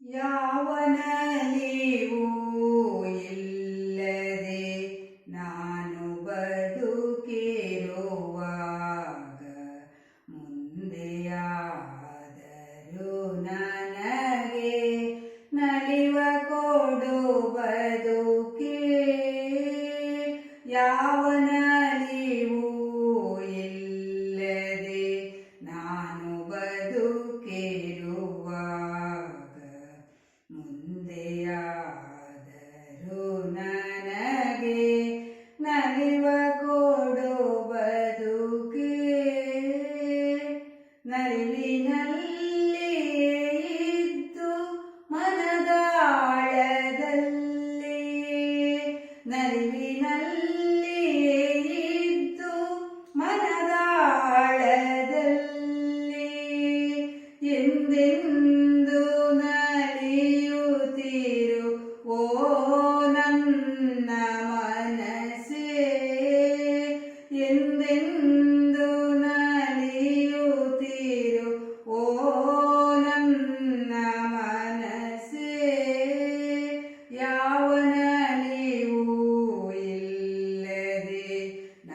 ಯಾವನಲಿವೂ ಇಲ್ಲದೆ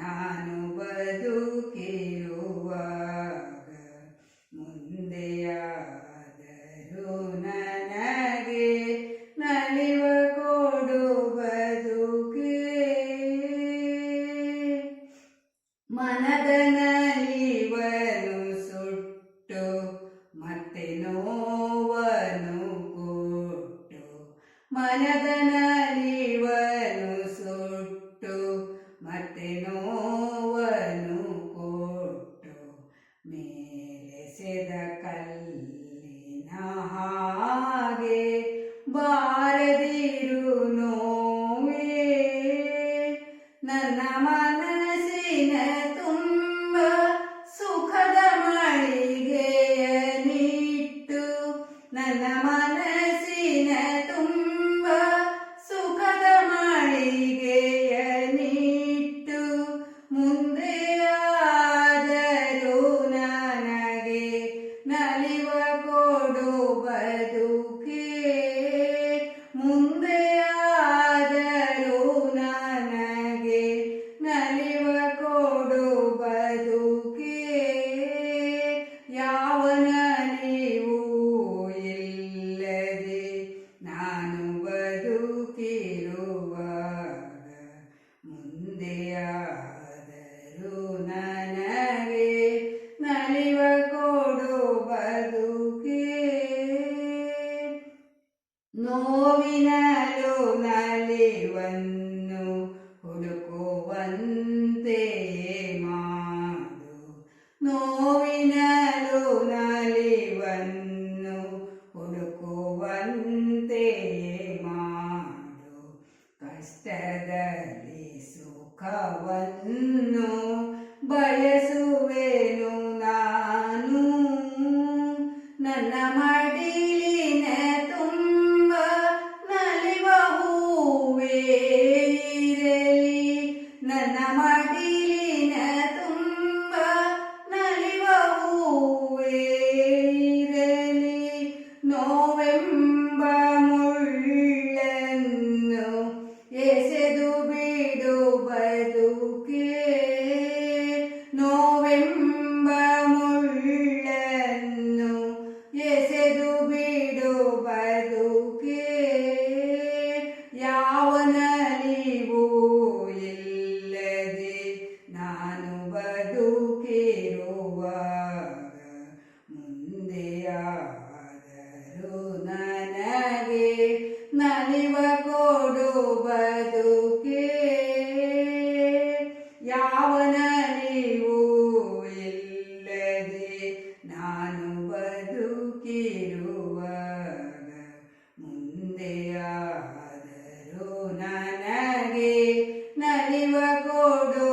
ನಾನು ಬಯಸುವೆನು ನಾನು ಬದುಕಿರುವಾಗ ಮುಂದೆಯಾದರೂ ನನಗೆ ನಲಿವ ಕೊಡು ಬದುಕೆ ಯಾವ ನಲಿವು ಇಲ್ಲದೆ ನಾನು ಬದುಕಿರುವಾಗ ಮುಂದೆಯಾದರೂ ನನಗೆ ನಲಿವ ಕೊಡು